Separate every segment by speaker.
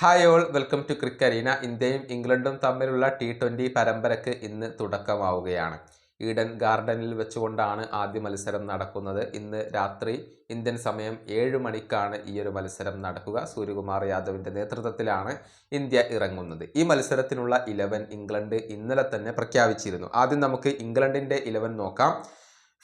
Speaker 1: Hi all welcome to Crickarena ഇന്ത്യയും ഇംഗ്ലണ്ടും തമ്മിലുള്ള ടി ട്വന്റി പരമ്പരയ്ക്ക് ഇന്ന് തുടക്കമാവുകയാണ്. ഈഡൻ ഗാർഡനിൽ വെച്ചുകൊണ്ടാണ് ആദ്യ മത്സരം നടക്കുന്നത്. ഇന്ന് രാത്രി ഇന്ത്യൻ സമയം ഏഴ് മണിക്കാണ് ഈ ഒരു മത്സരം നടക്കുക. സൂര്യകുമാർ യാദവിന്റെ നേതൃത്വത്തിലാണ് ഇന്ത്യ ഇറങ്ങുന്നത്. ഈ മത്സരത്തിനുള്ള ഇലവൻ ഇംഗ്ലണ്ട് ഇന്നലെ തന്നെ പ്രഖ്യാപിച്ചിരുന്നു. ആദ്യം നമുക്ക് ഇംഗ്ലണ്ടിന്റെ ഇലവൻ നോക്കാം.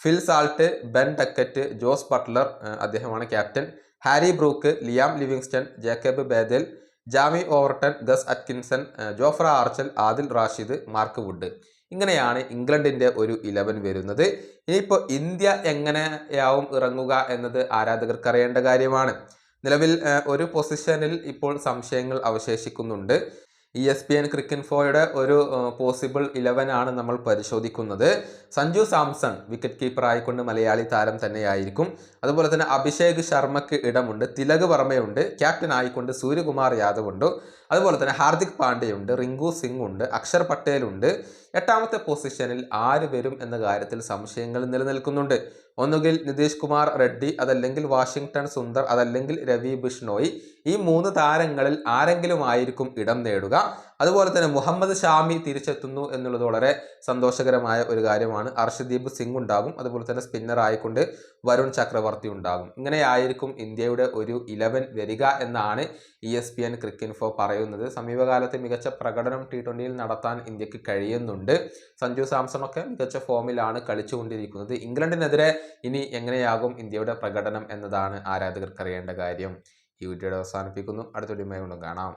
Speaker 1: Phil Salt Ben Duckett Jos Buttler അദ്ദേഹമാണ് captain Harry Brook Liam Livingstone Jacob Bethell Jamie Overton Gus Atkinson Jofra Archer Adil Rashid Mark Wood. ഇങ്ങനെയാണ് ഇംഗ്ലണ്ടിന്റെ ഒരു ഇലവൻ വരുന്നത്. ഇനിയിപ്പോൾ ഇന്ത്യ എങ്ങനെയാവും ഇറങ്ങുക എന്നത് ആരാധകർക്ക് അറിയേണ്ട കാര്യമാണ്. നിലവിൽ ഒരു പൊസിഷനിൽ ഇപ്പോൾ സംശയങ്ങൾ അവശേഷിക്കുന്നുണ്ട്. ഇ എസ് പി എൻ ക്രിക്കൻഫോയുടെ ഒരു പോസിബിൾ ഇലവൻ ആണ് നമ്മൾ പരിശോധിക്കുന്നത്. സഞ്ജു സാംസൺ വിക്കറ്റ് കീപ്പർ ആയിക്കൊണ്ട് മലയാളി താരം തന്നെയായിരിക്കും. അതുപോലെ തന്നെ അഭിഷേക് ശർമ്മയ്ക്ക് ഇടമുണ്ട് തിലക് വർമ്മയുണ്ട് ക്യാപ്റ്റൻ ആയിക്കൊണ്ട് സൂര്യകുമാർ യാദവ് ഉണ്ട് അതുപോലെ തന്നെ ഹാർദിക് പാണ്ഡ്യയുണ്ട് റിങ്കു സിംഗ് ഉണ്ട് അക്ഷർ പട്ടേലുണ്ട്. എട്ടാമത്തെ പൊസിഷനിൽ ആര് വരും എന്ന കാര്യത്തിൽ സംശയങ്ങൾ നിലനിൽക്കുന്നുണ്ട്. ഒന്നുകിൽ നിതീഷ് കുമാർ റെഡ്ഡി അതല്ലെങ്കിൽ വാഷിങ്ടൺ സുന്ദർ അതല്ലെങ്കിൽ രവി ബിഷ്ണോയി. ഈ മൂന്ന് താരങ്ങളിൽ ആരെങ്കിലും ആയിരിക്കും ഇടം നേടുക. അതുപോലെ തന്നെ മുഹമ്മദ് ഷാമി തിരിച്ചെത്തുന്നു എന്നുള്ളത് വളരെ സന്തോഷകരമായ ഒരു കാര്യമാണ്. അർഷദീപ് സിംഗ് ഉണ്ടാകും. അതുപോലെ തന്നെ സ്പിന്നർ ആയിക്കൊണ്ട് വരുൺ ചക്രവർത്തി ഉണ്ടാകും. ഇങ്ങനെയായിരിക്കും ഇന്ത്യയുടെ ഒരു ഇലവൻ വരിക എന്നാണ് E S P N Cricinfo പറയുന്നത്. സമീപകാലത്ത് മികച്ച പ്രകടനം ടി ട്വന്റിയിൽ നടത്താൻ ഇന്ത്യയ്ക്ക് കഴിയുന്നുണ്ട്. സഞ്ജു സാംസൺ ഒക്കെ മികച്ച ഫോമിലാണ് കളിച്ചുകൊണ്ടിരിക്കുന്നത്. ഇംഗ്ലണ്ടിനെതിരെ ഇനി എങ്ങനെയാകും ഇന്ത്യയുടെ പ്രകടനം എന്നതാണ് ആരാധകർക്ക് അറിയേണ്ട കാര്യം. ഈ വീഡിയോയുടെ അവസാനിപ്പിക്കുന്നു. അടുത്ത വീഡിയോയുമായി കാണാം.